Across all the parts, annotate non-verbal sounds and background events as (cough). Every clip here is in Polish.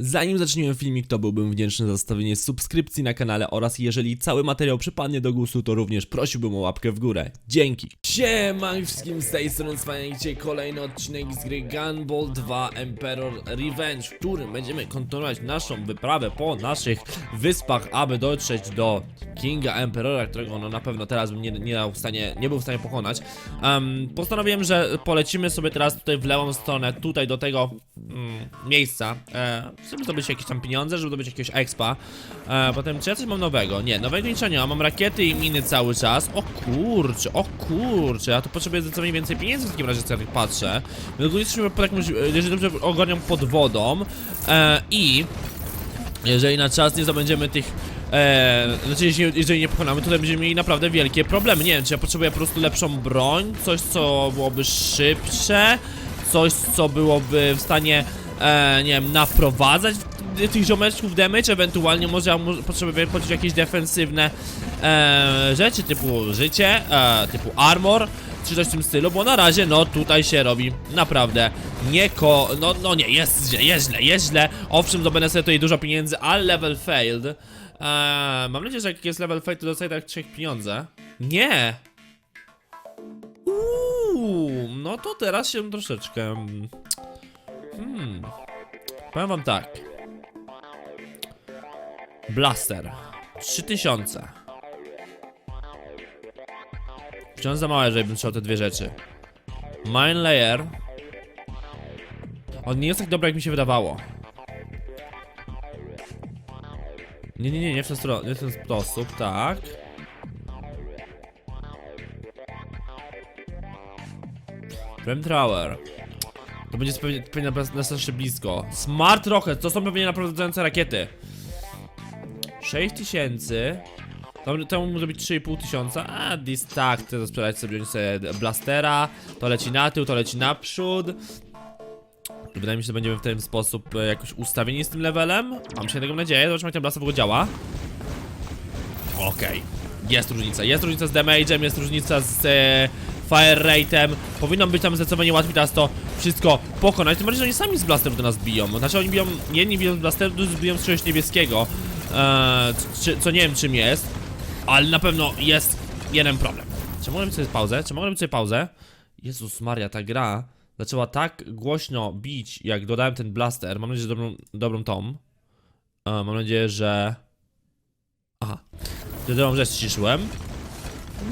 Zanim zaczniemy filmik, to byłbym wdzięczny za zostawienie subskrypcji na kanale oraz jeżeli cały materiał przypadnie do gustu, to również prosiłbym o łapkę w górę. Dzięki! Siema wszystkim z tej strony kolejny odcinek z gry Gunball 2 Emperor Revenge, w którym będziemy kontynuować naszą wyprawę po naszych wyspach, aby dotrzeć do Kinga Emperora, którego no na pewno teraz bym nie, nie, w stanie, nie był w stanie pokonać. Em, postanowiłem, że polecimy sobie teraz tutaj w lewą stronę, tutaj do tego mm, miejsca, e, żeby zdobyć jakieś tam pieniądze, żeby zdobyć jakiegoś expa. E, potem, czy ja coś mam nowego? Nie, nowego niczego nie mam, mam rakiety i miny cały czas. O kurczę, o kurczę, ja tu potrzebuję zdecydowanie więcej pieniędzy w takim razie, co ja tak patrzę. My ogólnie jesteśmy pod jakąś, e, jeżeli dobrze ogarniam, pod wodą e, i jeżeli na czas nie zdobędziemy tych. E, znaczy, jeśli, jeżeli nie pokonamy, to będziemy mieli naprawdę wielkie problemy. Nie wiem, czy ja potrzebuję po prostu lepszą broń, coś, co byłoby szybsze, coś, co byłoby w stanie, e, nie wiem, naprowadzać tych ziomeczków damage, ewentualnie może ja potrzebuję poczuć jakieś defensywne e, rzeczy, typu życie, e, typu armor, czy coś w tym stylu, bo na razie, no tutaj się robi naprawdę nieko, no, no nie, jest źle, jest źle, jest źle, owszem, zdobędę sobie tutaj dużo pieniędzy, ale level failed, Eee, mam nadzieję, że jak jest level failed, to dostaję tak trzech pieniądze. Nie! Uuu, no to teraz się troszeczkę... mm, Hmm... Powiem wam tak. Blaster. 3000. Wciąż za małe, żebym trzymał te dwie rzeczy. Mine Layer. On nie jest tak dobry, jak mi się wydawało. Nie, nie, nie, nie w ten, nie w ten sposób, tak. Flamethrower. To będzie pewnie, pewnie na, na strasznie blisko. Smart Rocket, to są pewnie naprowadzające rakiety. 6000. To, to może być 3,5 tysiąca. A, tak, to sprzedać sobie, sobie blastera. To leci na tył, to leci naprzód. Wydaje mi się, że będziemy w ten sposób e, jakoś ustawieni z tym levelem. Mam się tego nadzieję, zobaczymy jak ten blaster w ogóle działa. Okej. Jest różnica, jest różnica z damage'em, jest różnica z e, fire rate'em. Powinno być tam zdecydowanie łatwiej teraz to wszystko pokonać. Tym bardziej, że oni sami z blasterów do nas biją. Znaczy oni biją, jedni biją z blasterów, drudzy biją z czegoś niebieskiego. E, czy, co nie wiem czym jest, ale na pewno jest jeden problem. Czy mogę sobie pauzę? Czy mogę sobie pauzę? Jezus Maria, ta gra zaczęła tak głośno bić, jak dodałem ten blaster. Mam nadzieję, że dobrą, dobrą tom. E, mam nadzieję, że... Aha. Dobrą rzecz ściszyłem.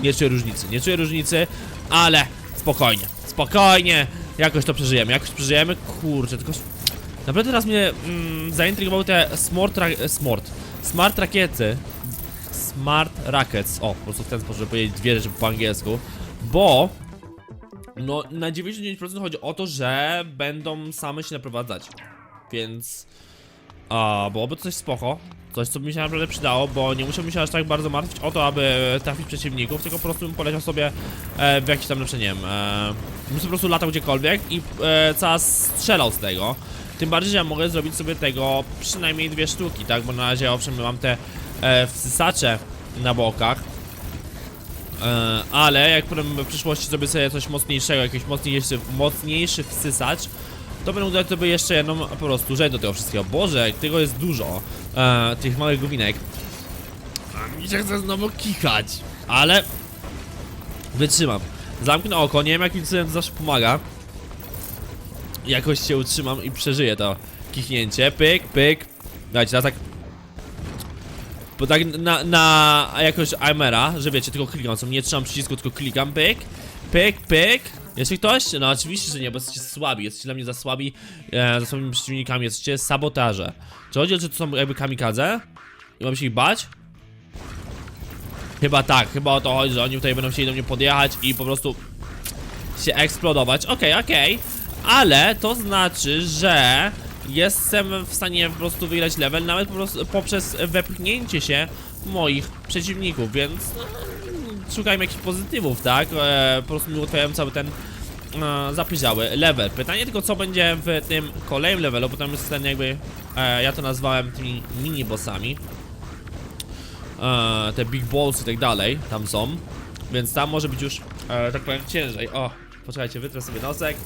Nie czuję różnicy, nie czuję różnicy, ale spokojnie, spokojnie. Jakoś to przeżyjemy, jakoś przeżyjemy. Kurczę, tylko... Naprawdę teraz mnie mm, zaintrygowały te smart, smart, smart rakiety. Smart Rackets. O, po prostu w ten sposób, żeby powiedzieć dwie rzeczy po angielsku. Bo no, na 99% chodzi o to, że będą same się naprowadzać. Więc. A, byłoby to coś spoko. Coś, co by mi się naprawdę przydało, bo nie musiałbym się aż tak bardzo martwić o to, aby trafić przeciwników, tylko po prostu bym poleciał sobie e, w jakiś tam, lepsze, nie wiem, e, bym po prostu latał gdziekolwiek i e, cały strzelał z tego. Tym bardziej, że ja mogę zrobić sobie tego przynajmniej dwie sztuki, tak? Bo na razie owszem, mam te e, wsysacze na bokach, E, ale jak potem w przyszłości zrobię sobie coś mocniejszego, jakiś mocniejszy, mocniejszy wsysacz, to będę dodać sobie jeszcze jedną po prostu rzecz do tego wszystkiego. Boże, tego jest dużo, e, tych małych guminek. A mi się chce znowu kichać, ale wytrzymam. Zamknę oko, nie wiem jakim cudem to zawsze pomaga. Jakoś się utrzymam i przeżyję to kichnięcie. Pyk, pyk. Dajcie, teraz tak bo tak na, na jakoś Aimera, że wiecie, tylko klikam, co nie trzymam przycisku, tylko klikam, pyk, pyk, pyk. Jeszcze ktoś? No oczywiście, że nie, bo jesteście słabi, jesteście dla mnie za słabi, e, za słabymi przeciwnikami, jesteście sabotaże. Czy chodzi o to, że to są jakby kamikadze? I mam się ich bać? Chyba tak, chyba o to chodzi, że oni tutaj będą chcieli do mnie podjechać i po prostu się eksplodować. Okej, okej, ale to znaczy, że jestem w stanie po prostu wygrać level nawet po prostu poprzez wepchnięcie się moich przeciwników, więc no, szukajmy jakichś pozytywów, tak? E, po prostu mi ułatwiają cały ten e, level. Pytanie tylko co będzie w tym kolejnym levelu, bo tam jest ten jakby, e, ja to nazwałem tymi mini-bossami. E, te big balls i tak dalej, tam są. Więc tam może być już, e, tak powiem, ciężej. O, poczekajcie, wytrę sobie nosek,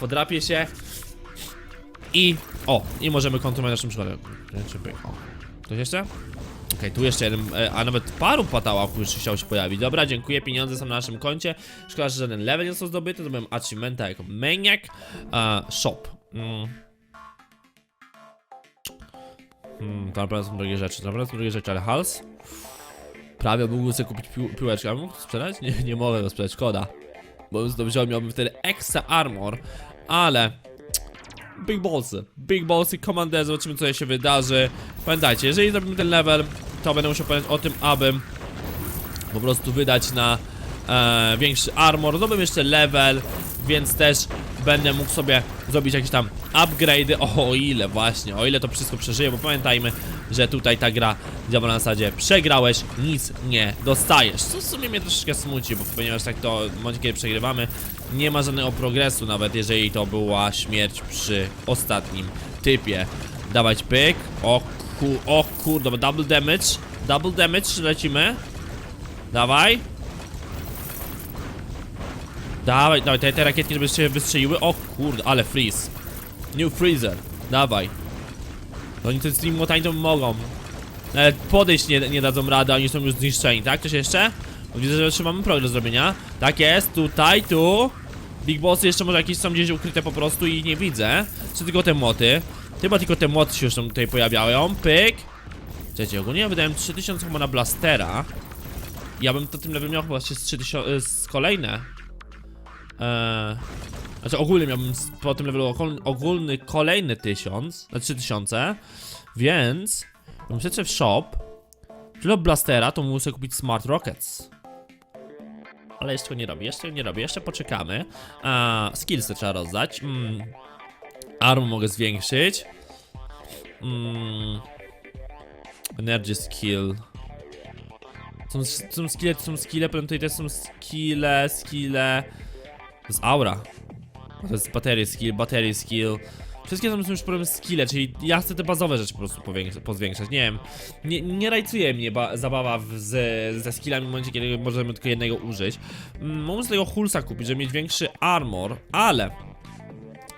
podrapię się. I, o, i możemy kontynuować naszym pyk, o. Ktoś jeszcze? Okej, tu jeszcze jeden, e, a nawet paru patałach już chciał się pojawić. Dobra, dziękuję, pieniądze są na naszym koncie. Szkoda, że żaden level nie został zdobyty, zdobyłem achievementa jako maniac. E, shop. Mm. Hmm, to naprawdę są drogie rzeczy, to naprawdę są drogie rzeczy, ale hals? Prawie mógłbym sobie kupić pił piłeczkę, a mógł sprzedać? Nie, nie mogę go sprzedać, szkoda. Bo bym to wziął, miałbym wtedy extra armor, ale... Big Ballsy, Big Ballsy, Commander, zobaczymy co się wydarzy. Pamiętajcie, jeżeli zrobimy ten level, to będę musiał pamiętać o tym, aby po prostu wydać na e, większy armor. Zrobię jeszcze level, więc też będę mógł sobie zrobić jakieś tam upgrade'y. O, ile właśnie, o ile to wszystko przeżyję, bo pamiętajmy, że tutaj ta gra działa na zasadzie przegrałeś, nic nie dostajesz. Co w sumie mnie troszeczkę smuci, bo ponieważ tak to w momencie kiedy przegrywamy, nie ma żadnego progresu, nawet jeżeli to była śmierć przy ostatnim typie. Dawać pyk, o ku, o kurde, double damage, double damage, lecimy. Dawaj. Dawaj, dawaj, te, te rakietki, żeby się wystrzeliły. O kurde, ale freeze. New freezer. Dawaj. No oni tymi młotami to mogą. Nawet podejść nie, nie dadzą rady, oni są już zniszczeni, tak? Coś jeszcze? Widzę, że jeszcze mamy progres do zrobienia. Tak jest, tutaj, tu. Big Bossy jeszcze może jakieś są gdzieś ukryte po prostu i nie widzę. Czy tylko te młoty? Chyba tylko te młoty się już tam tutaj pojawiają. Pyk. Czekajcie, ogólnie ja wydałem 3000 chyba na blastera. Ja bym to tym level miał chyba jeszcze z 3000, y, z kolejne. Eee, znaczy ogólnie miałbym po tym levelu ogólny kolejny 1000, na 3000, więc bym przeszedł w shop, tyle blastera, to muszę kupić smart rockets. Ale jeszcze go nie robię, jeszcze go nie robię, jeszcze poczekamy. A, skillsy trzeba rozdać. Mm. Armor mogę zwiększyć. Mm. Energy skill. Są, są skille, są skille, powiem tutaj też są skille, skille. Jest aura. To jest batery skill, batery skill. Wszystkie tam są już problem skille, czyli ja chcę te bazowe rzeczy po prostu pozwiększać. Nie wiem, nie, nie rajcuje mnie ba- zabawa w, z, ze skillami w momencie, kiedy możemy tylko jednego użyć. Mm, Mogę z tego hulsa kupić, żeby mieć większy armor, ale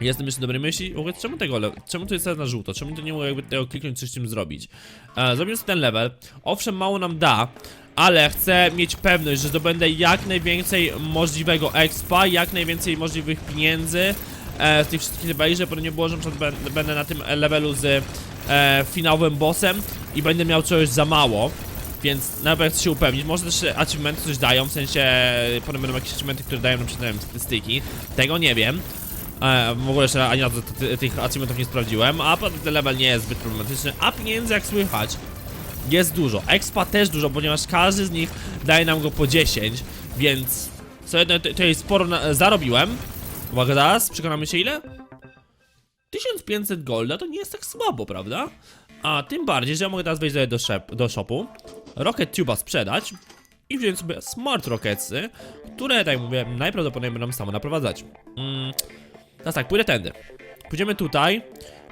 Jestem jeszcze dobrej myśli. W ogóle czemu tego Czemu to jest na żółto? Czemu to nie mogę jakby tego kliknąć coś z tym zrobić? E, zrobię sobie ten level. Owszem, mało nam da, ale chcę mieć pewność, że zdobędę jak najwięcej możliwego expa, jak najwięcej możliwych pieniędzy e, z tych wszystkich leveli, żeby nie było, że na będę na tym levelu z e, finałowym bossem i będę miał czegoś za mało. Więc najpierw się upewnić, może też achievementy coś dają, w sensie potem będą jakieś achievementy, które dają nam przynajmniej statystyki. Tego nie wiem. E, w ogóle jeszcze ani razu ty- ty- tych achievementów nie sprawdziłem, a ten level nie jest zbyt problematyczny, a pieniędzy jak słychać jest dużo. Expa też dużo, ponieważ każdy z nich daje nam go po 10, więc co jedno, tutaj sporo na, zarobiłem. Uwaga zaraz, przekonamy się ile? 1500 golda to nie jest tak słabo, prawda? A tym bardziej, że ja mogę teraz wejść do, do shopu, Rocket Tuba sprzedać i wziąć sobie Smart Rocketsy, które, tak jak mówię, najprawdopodobniej będą samo naprowadzać. Mm, Teraz tak, pójdę tędy. Pójdziemy tutaj,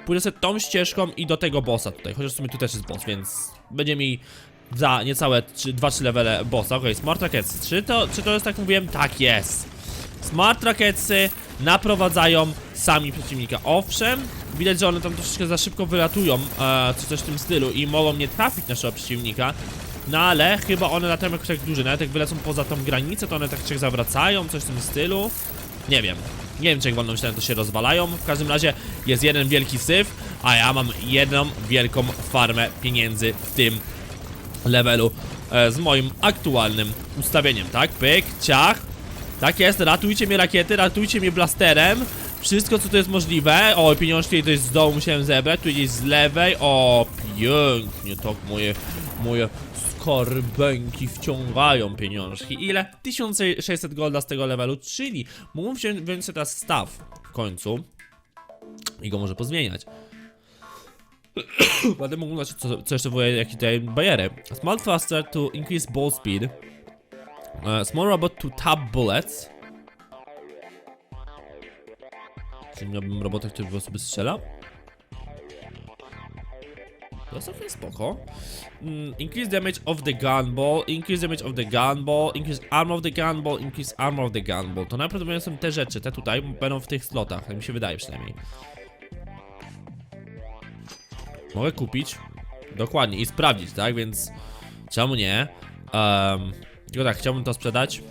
pójdę sobie tą ścieżką i do tego bossa tutaj, chociaż w sumie tu też jest boss, więc będzie mi za niecałe 2-3 levele bossa. Okej, Smart Rocketsy. Czy to, czy to jest tak mówiłem? Tak jest. Smart Rocketsy naprowadzają sami przeciwnika. Owszem, widać, że one tam troszeczkę za szybko wylatują, e, czy coś w tym stylu i mogą nie trafić naszego przeciwnika. No ale chyba one latają jakoś tak dłużej, nawet jak wylecą poza tą granicę, to one tak się zawracają, coś w tym stylu. Nie wiem. Nie wiem, czy jak wolną ścianę to się rozwalają. W każdym razie jest jeden wielki syf, a ja mam jedną wielką farmę pieniędzy w tym levelu e, z moim aktualnym ustawieniem, tak? Pyk, ciach. Tak jest, ratujcie mnie rakiety, ratujcie mnie blasterem. Wszystko, co to jest możliwe. O, pieniążki to jest z dołu musiałem zebrać, tu gdzieś z lewej. O, pięknie, tak moje, moje skarbeńki wciągają pieniążki. Ile? 1600 golda z tego levelu, czyli mógłbym wziąć, wziąć teraz staw w końcu i go może pozmieniać. (coughs) Będę mógł zobaczyć, co, co jeszcze było, jakie tutaj bariery. Small faster to increase ball speed. Uh, small robot to tap bullets. Czyli miałbym robota, który po prostu by strzelał. To jest całkiem spoko. Mm, increase damage of the gun ball, increase damage of the gun ball, increase armor of the gun ball, increase armor of the gun ball. To najprawdopodobniej są te rzeczy, te tutaj będą w tych slotach, tak mi się wydaje przynajmniej. Mogę kupić. Dokładnie i sprawdzić, tak? Więc czemu nie? Um, tylko tak, chciałbym to sprzedać.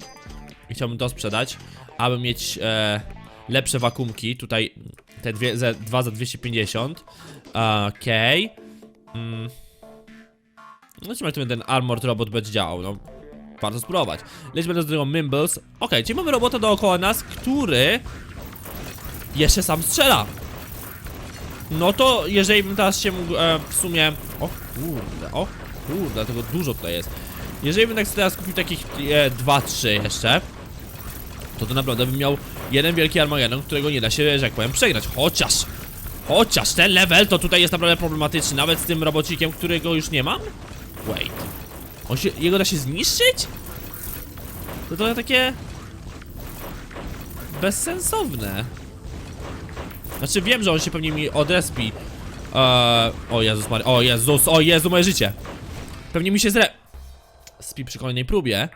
Chciałbym to sprzedać, aby mieć e, lepsze wakumki. Tutaj te dwie, ze, dwa za 250. Okej. Mm. Zobaczymy, to ten Armored Robot będzie działał, no. Warto spróbować. Lecimy do tego Mimbles. Okej, czyli mamy robota dookoła nas, który jeszcze sam strzela. No to jeżeli bym teraz się mógł e, w sumie... O kurde, o kurde, tego dużo tutaj jest. Jeżeli bym tak teraz kupił takich e, 2-3 jeszcze, to to naprawdę bym miał jeden wielki Armageddon, którego nie da się, że jak powiem, przegrać. Chociaż, chociaż ten level to tutaj jest naprawdę problematyczny, nawet z tym robocikiem, którego już nie mam. Wait. On się, jego da się zniszczyć? To trochę takie... Bezsensowne. Znaczy wiem, że on się pewnie mi odrespi. Eee, o Jezus Maria, o Jezus, o Jezu, moje życie. Pewnie mi się zre... Spi przy kolejnej próbie.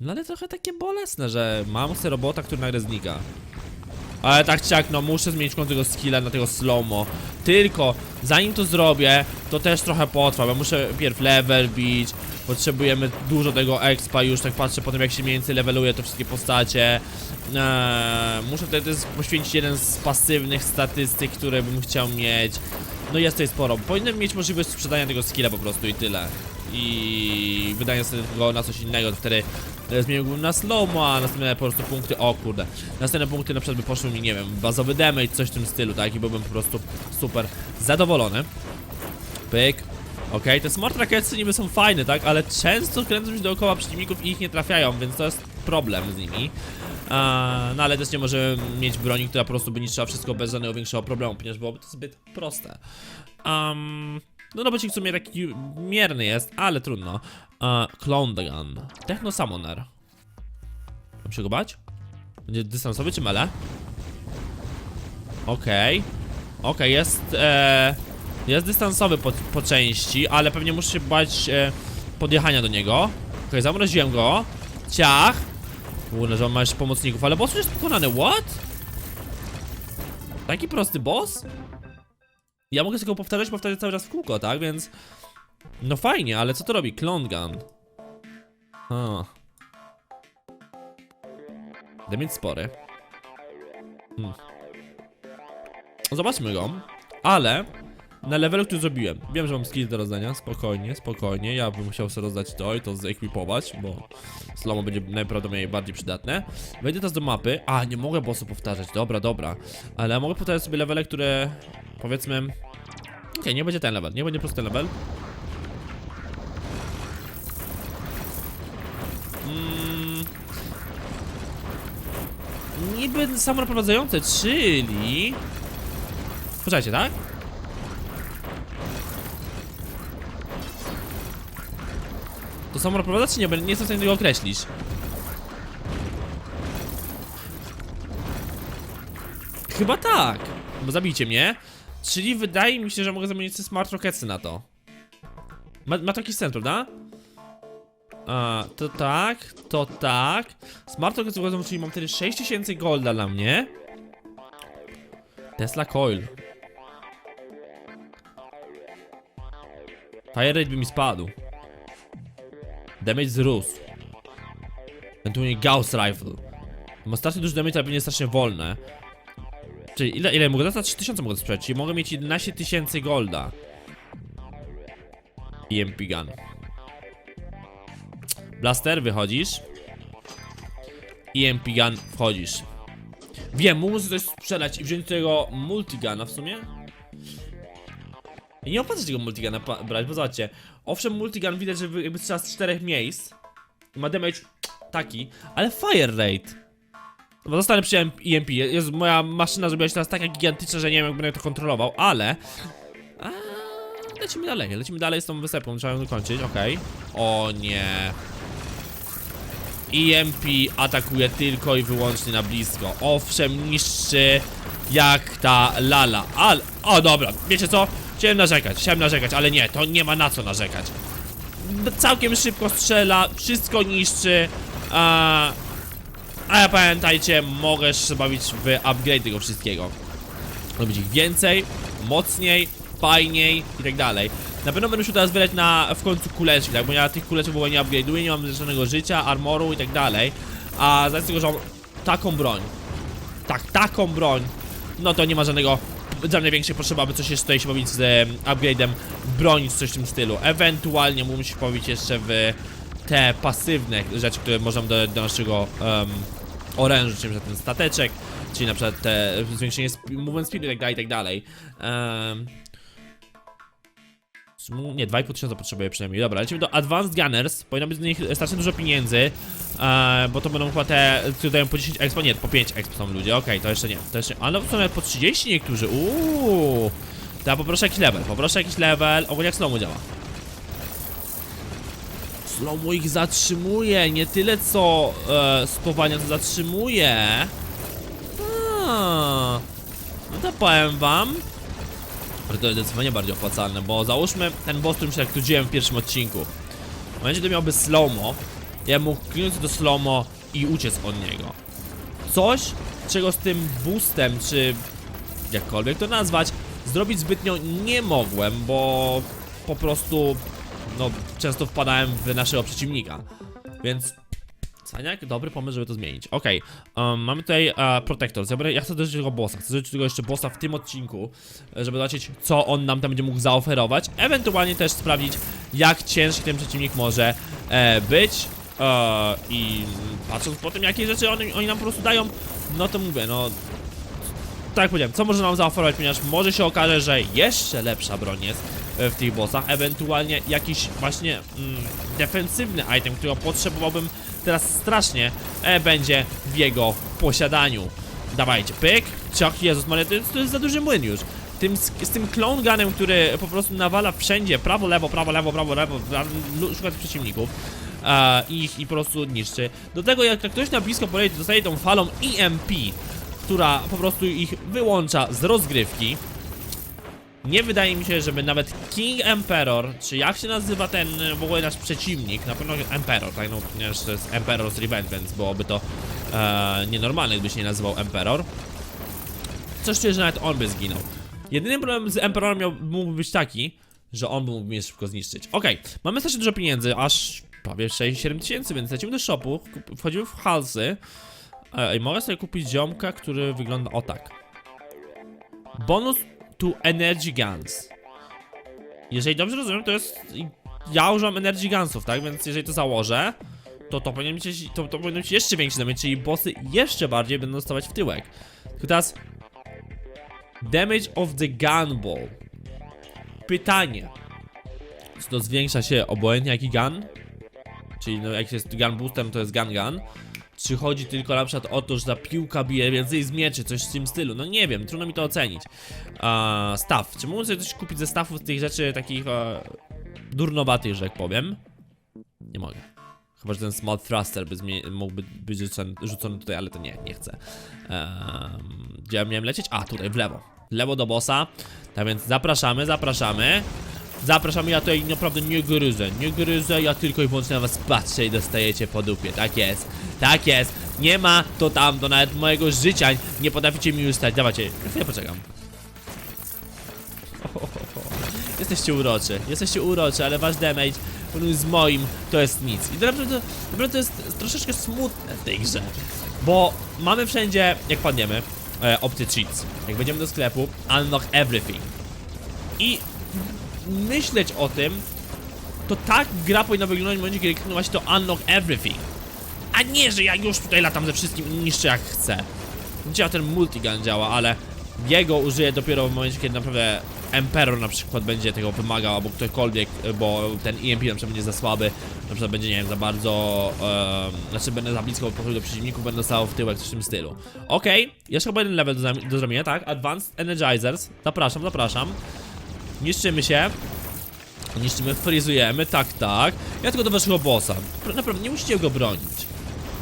No ale trochę takie bolesne, że mam sobie robota, który nagle znika. Ale tak czy jak, no muszę zmienić w końcu tego skilla na tego slowmo. Tylko, zanim to zrobię, to też trochę potrwa, bo muszę pierw level bić. Potrzebujemy dużo tego expa już, tak patrzę po tym jak się mniej więcej leveluje te wszystkie postacie. Eee, muszę wtedy poświęcić jeden z pasywnych statystyk, które bym chciał mieć. No jest tutaj sporo. Powinienem mieć możliwość sprzedania tego skilla po prostu i tyle. I sobie go na coś innego, wtedy e, zmieniłbym na slowmo, a następne po prostu punkty, o kurde Następne punkty na przykład by poszły mi, nie wiem, bazowy damage, coś w tym stylu, tak? I byłbym po prostu super zadowolony Pyk Okej, te smart rakiety niby są fajne, tak? Ale często kręcą się dookoła przeciwników i ich nie trafiają, więc to jest problem z nimi a, no ale też nie możemy mieć broni, która po prostu by niszczyła wszystko bez żadnego większego problemu, ponieważ byłoby to zbyt proste. Um, no robocik w sumie taki mierny jest, ale trudno. Uh. Techno Summoner. Mam się go bać? Będzie dystansowy czy mele? Okej. Okej, jest e, Jest dystansowy po, po części, ale pewnie muszę się bać e, podjechania do niego. Okej, zamroziłem go. Ciach. Kurde, że on ma jeszcze pomocników, ale boss już jest pokonany, what? Taki prosty boss? Ja mogę sobie go powtarzać, powtarzać cały czas w kółko, tak? Więc... No fajnie, ale co to robi? Clone Gun. A. Damage spory. Hmm. Zobaczmy go. Ale... Na levelu, który zrobiłem. Wiem, że mam skill do rozdania. Spokojnie, spokojnie. Ja bym musiał sobie rozdać to i to zekwipować, bo slomo będzie najprawdopodobniej bardziej przydatne. Wejdę teraz do mapy. A, nie mogę bossu powtarzać. Dobra, dobra. Ale mogę powtarzać sobie levele, które... Powiedzmy... Okej, nie będzie ten level. Nie będzie ten level. Mm. Niby samoprowadzące, czyli... Poczekajcie, tak? To samoprowadza czy nie? Nie jestem w stanie tego określić. Chyba tak, bo zabijcie mnie. Czyli wydaje mi się, że mogę zamienić smart rocketsy na to. Ma, ma to jakiś sens, prawda? A, to tak, to tak. Smart rocketsy uważam, czyli mam wtedy 6000 golda dla mnie. Tesla coil. Fire rate by mi spadł. Damage wzrósł. Ewentualnie Gauss Rifle. Ma strasznie duży damage, ale pewnie strasznie wolne. Czyli ile, ile mogę dostać? 3000 mogę sprzedać, czyli mogę mieć 11 tysięcy golda. EMP gun. Blaster, wychodzisz. EMP gun, wchodzisz. Wiem, mógłbym sobie coś sprzedać i wziąć tego multigana w sumie. I nie opłaca tego multigana brać, bo zobaczcie. Owszem, multigun widać, że jakby strzela z czterech miejsc. Ma damage taki, ale fire rate. Bo zostanę przy EMP. Jest, moja maszyna zrobiła się teraz taka gigantyczna, że nie wiem jak będę to kontrolował, ale... Lecimy dalej, lecimy dalej z tą wysepą, trzeba ją dokończyć, okej. O nie. EMP atakuje tylko i wyłącznie na blisko. Owszem, niszczy jak ta lala, ale... O, dobra, wiecie co? Chciałem narzekać, chciałem narzekać, ale nie, to nie ma na co narzekać. Całkiem szybko strzela, wszystko niszczy, a... Ale pamiętajcie, mogę się bawić w upgrade tego wszystkiego. Robić ich więcej, mocniej, fajniej i tak dalej. Na pewno będę musiał teraz wyleć na w końcu kuleczki, tak? Bo ja tych kuleczek w ogóle nie upgrade'uję, nie mam żadnego życia, armoru i tak dalej. A z tego, że mam taką broń, tak, taką broń, no to nie ma żadnego, żadnej większej potrzeby, aby coś jeszcze tutaj się bawić z em, upgrade'em broni, coś w tym stylu. Ewentualnie mógłbym się bawić jeszcze w te pasywne rzeczy, które można dodać do naszego um, orężu, czyli na ten stateczek, czyli na przykład te zwiększenie movement speedu i dalej, i tak dalej. Um, Nie, 2,5 tysiąca potrzebuję przynajmniej. Dobra, lecimy do Advanced Gunners. Powinno być z nich strasznie dużo pieniędzy. E, bo to będą chyba te, które dają po 10 expo. Nie, po 5 expo są ludzie. Okej, to jeszcze nie. To jeszcze. Ale są nawet po 30 niektórzy. Uuu. To ja poproszę jakiś level. Poproszę jakiś level. Ogólnie jak slow działa. Slow ich zatrzymuje. Nie tyle co e, spowalnia, to zatrzymuje. A, no to powiem wam. To jest zdecydowanie bardziej opłacalne, bo załóżmy ten boss, którym się jak tudziłem w pierwszym odcinku. W momencie, gdy miałby slowmo, ja mógł klinąć do slowmo i uciec od niego. Coś, czego z tym boostem, czy jakkolwiek to nazwać, zrobić zbytnio nie mogłem, bo po prostu, no, często wpadałem w naszego przeciwnika. Więc Saniak, dobry pomysł, żeby to zmienić. Okej, um, mamy tutaj uh, Protector. Zabiorę- Ja chcę dożyć tego bossa. Chcę dożyć tego jeszcze bossa w tym odcinku, e, żeby zobaczyć, co on nam tam będzie mógł zaoferować. Ewentualnie też sprawdzić, jak ciężki ten przeciwnik może e, być. E, I patrząc po tym, jakie rzeczy oni, oni nam po prostu dają, no to mówię, no. Tak jak powiedziałem, co może nam zaoferować, ponieważ może się okaże, że jeszcze lepsza broń jest e, w tych bossach, ewentualnie jakiś właśnie mm, defensywny item, którego potrzebowałbym teraz strasznie, e, będzie w jego posiadaniu. Dawajcie, pyk, ciach, Jezus Maria, to to jest za duży młyn już. Tym, z, tym clone gunem, który po prostu nawala wszędzie, prawo, lewo, prawo, lewo, prawo, lewo, szuka tych przeciwników e, ich i po prostu niszczy. Do tego jak ktoś na blisko podejdzie, dostaje tą falą EMP, która po prostu ich wyłącza z rozgrywki. Nie wydaje mi się, żeby nawet King Emperor, czy jak się nazywa ten e, w ogóle nasz przeciwnik, na pewno Emperor, tak, no ponieważ to jest Emperor's Revenge, więc byłoby to e, nienormalne, gdyby się nie nazywał Emperor. Coś czuję, że nawet on by zginął. Jedyny problem z Emperorem miał, mógłby być taki, że on mógł mnie szybko zniszczyć. Okej, mamy strasznie dużo pieniędzy, aż prawie 6-7 tysięcy, więc lecimy do shopu, wchodzimy w halsy e, i mogę sobie kupić ziomka, który wygląda o tak. Bonus to Energy Guns. Jeżeli dobrze rozumiem, to jest. Ja używam Energy Gunsów, tak? Więc jeżeli to założę, to to powinien być, to, to powinien być jeszcze większy damage, czyli bossy jeszcze bardziej będą dostawać w tyłek. Tylko teraz. Damage of the Gun Ball. Pytanie. Czy to zwiększa się obojętnie jaki gun? Czyli no, jak jest gun boostem, to jest gun gun. Czy chodzi tylko na przykład o to, że ta piłka bije więcej z mieczy, coś w tym stylu? No nie wiem, trudno mi to ocenić. A, staw. Czy mógłbym sobie coś kupić ze stawów tych rzeczy takich e, durnowatych, że tak powiem? Nie mogę. Chyba, że ten small thruster by mógłby być rzucony, rzucony tutaj, ale to nie, nie chcę. Gdzie ja miałem lecieć? A, tutaj, w lewo. W lewo do bossa. Tak więc zapraszamy, zapraszamy. Zapraszamy, ja tutaj naprawdę nie gryzę, nie gryzę, ja tylko i wyłącznie na was patrzę i dostajecie po dupie, tak jest, tak jest, nie ma to tam, to nawet mojego życia nie potraficie mi ustać, dawajcie, chwilę poczekam. Jesteście uroczy, jesteście uroczy, ale wasz damage z moim to jest nic. I naprawdę, naprawdę to jest troszeczkę smutne w tej grze, bo mamy wszędzie, jak padniemy, e, cheats. Jak będziemy do sklepu, unlock everything. I myśleć o tym, to tak gra powinna wyglądać w momencie, kiedy kliknę właśnie to unlock everything. A nie, że ja już tutaj latam ze wszystkim i niszczę jak chcę. Działa ten multigun działa, ale jego użyję dopiero w momencie, kiedy naprawdę Emperor na przykład będzie tego wymagał, albo ktokolwiek, bo ten EMP na przykład będzie za słaby, na przykład będzie, nie wiem, za bardzo, em, znaczy będę za blisko podchodził do przeciwników, będę stał w tyłek, coś w tym stylu. Okej, jeszcze chyba jeden level do, do zrobienia, tak? Advanced Energizers, zapraszam, zapraszam. Niszczymy się. Niszczymy, frizujemy, tak, tak. Ja tylko do waszego bossa. Pr- Naprawdę, nie musicie go bronić.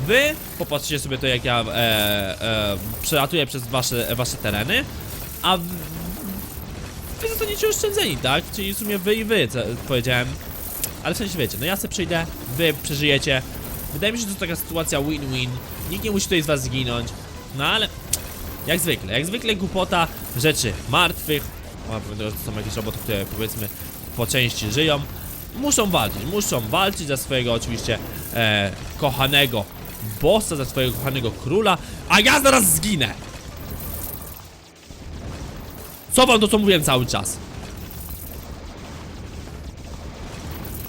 Wy popatrzcie sobie to, jak ja e, e, przelatuję przez wasze, wasze tereny, a wy, wy zostaniecie oszczędzeni, tak? Czyli w sumie wy i wy, co powiedziałem. Ale w sensie wiecie, no ja sobie przyjdę, wy przeżyjecie. Wydaje mi się, że to taka sytuacja win-win. Nikt nie musi tutaj z was zginąć. No ale jak zwykle, jak zwykle głupota rzeczy martwych że to są jakieś roboty, które powiedzmy po części żyją, muszą walczyć, muszą walczyć za swojego oczywiście e, kochanego bossa, za swojego kochanego króla, a ja zaraz zginę! Co wam to, co mówiłem cały czas?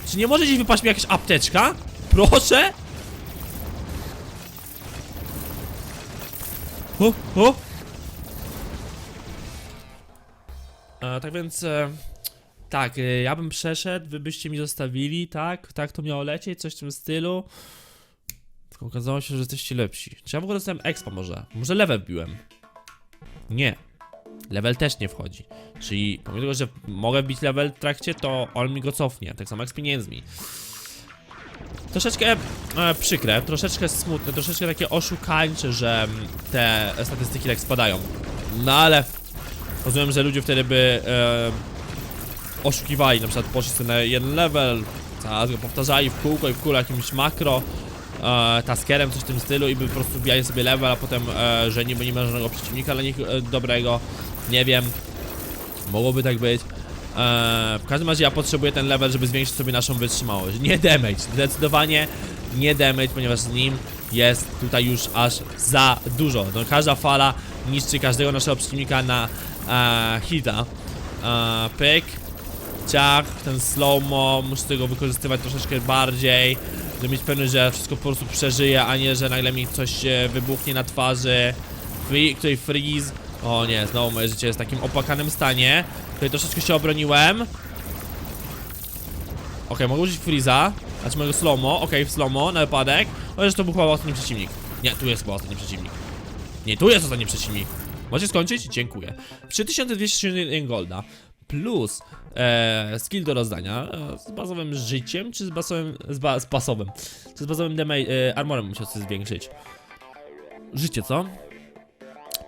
Czy nie może gdzieś wypaść mi jakaś apteczka? Proszę? O, o! Tak więc, e, tak, e, ja bym przeszedł, wy byście mi zostawili, tak? Tak to miało lecieć, coś w tym stylu. Tylko okazało się, że jesteście lepsi. Czy ja w ogóle dostałem expa może? Może level wbiłem? Nie. Level też nie wchodzi. Czyli pomimo tego, że mogę wbić level w trakcie, to on mi go cofnie. Tak samo jak z pieniędzmi. Troszeczkę e, przykre, troszeczkę smutne, troszeczkę takie oszukańcze, że te statystyki tak spadają. No ale rozumiem, że ludzie wtedy by e, oszukiwali, na przykład poszli na jeden level, zaraz go powtarzali w kółko i w kółko jakimś makro e, taskerem, coś w tym stylu i by po prostu wbijali sobie level, a potem, e, że niby nie ma żadnego przeciwnika dla nich e, dobrego, nie wiem, mogłoby tak być. Eee, w każdym razie ja potrzebuję ten level, żeby zwiększyć sobie naszą wytrzymałość. Nie damage, zdecydowanie nie damage, ponieważ z nim jest tutaj już aż za dużo. No, każda fala niszczy każdego naszego przeciwnika na e, hita. E, pyk, ciach, ten slow-mo, muszę tego wykorzystywać troszeczkę bardziej, żeby mieć pewność, że wszystko po prostu przeżyje, a nie, że nagle mi coś e, wybuchnie na twarzy. Free, tutaj freeze. O nie, znowu moje życie jest w takim opłakanym stanie. Tutaj troszeczkę się obroniłem. Okej, mogę użyć freeza. Znaczy mojego slow-mo. Okej, w slow-mo, na wypadek. Chociaż to był chyba ostatni przeciwnik. Nie, tu jest chyba ostatni przeciwnik. Nie, tu jest ostatni przeciwnik. Możecie skończyć? Dziękuję. 3261 golda. Plus e, skill do rozdania e, z bazowym życiem, czy z basowym, z, ba, z basowym, czy z bazowym damage, e, armorem musiał sobie zwiększyć. Życie, co?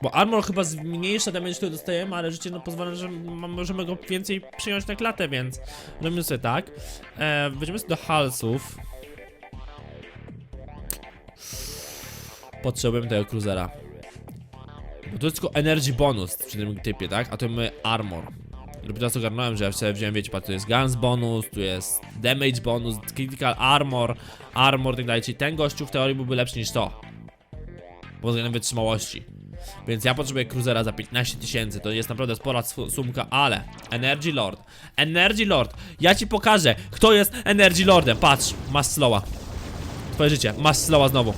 Bo armor chyba zmniejsza damage, który dostajemy, ale życie no pozwala, że możemy go więcej przyjąć na klatę, więc robimy sobie tak. E, weźmiemy sobie do halsów. Potrzebujemy tego cruisera. Bo to jest tylko energy bonus przy tym typie, tak? A to mamy armor. Dopiero teraz ogarnąłem, że ja sobie wziąłem, wiecie, tu jest guns bonus, tu jest damage bonus, critical armor, armor tak dalej, czyli ten gościu w teorii byłby lepszy niż to. Pod względem wytrzymałości. Więc ja potrzebuję cruisera za 15 tysięcy, to jest naprawdę spora su- sumka, ale Energy Lord, Energy Lord, ja ci pokażę, kto jest Energy Lordem, patrz, masz slowa. Twoje życie, masz slowa znowu.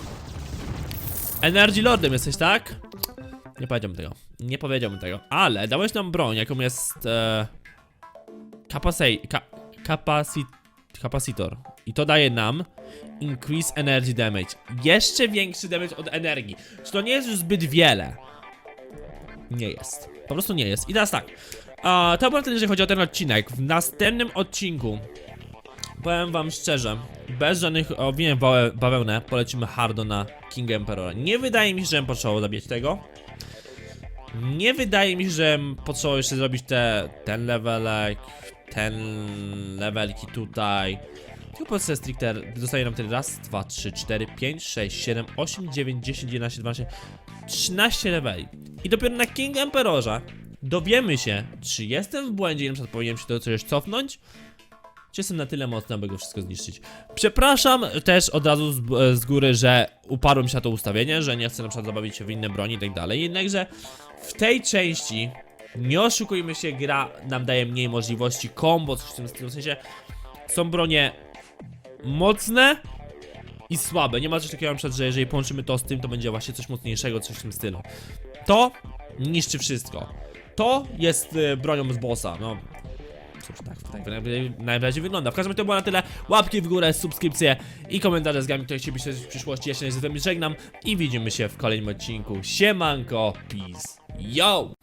Energy Lordem jesteś, tak? Nie powiedziałbym tego, nie powiedziałbym tego, ale dałeś nam broń, jaką jest e, capacity, ka, capacit, capacitor i to daje nam Increase Energy Damage. Jeszcze większy damage od energii. Czy to nie jest już zbyt wiele? Nie jest. Po prostu nie jest. I teraz tak. A, to było tyle, jeżeli chodzi o ten odcinek. W następnym odcinku powiem wam szczerze, bez żadnych obwinień bawełnę polecimy hardo na King Emperora. Nie wydaje mi się, że potrzebował zabić tego. Nie wydaje mi się, że potrzebował jeszcze zrobić te, ten levelek, ten levelki tutaj. Tylko po stricte zostaje nam ten raz, 2, 3, 4, 5, 6, 7, 8, 9, 10, 11, 12, 13 leveli. I dopiero na King Emperorze dowiemy się, czy jestem w błędzie i na przykład powinienem się do coś cofnąć, czy jestem na tyle mocny, aby go wszystko zniszczyć. Przepraszam też od razu z, z góry, że uparłem się na to ustawienie, że nie chcę na przykład zabawić się w inne broni i tak dalej, jednakże w tej części nie oszukujmy się, gra nam daje mniej możliwości, combo, coś w tym stylu, w sensie są bronie mocne i słabe. Nie ma czegoś takiego na przykład, że jeżeli połączymy to z tym, to będzie właśnie coś mocniejszego, coś w tym stylu. To niszczy wszystko. To jest y, bronią z bossa, no. Cóż, tak, tak najbardziej, najbardziej wygląda. W każdym razie to było na tyle. Łapki w górę, subskrypcje i komentarze z grami, które chcielibyście w przyszłości. Ja się z wami żegnam i widzimy się w kolejnym odcinku. Siemanko, peace, yo!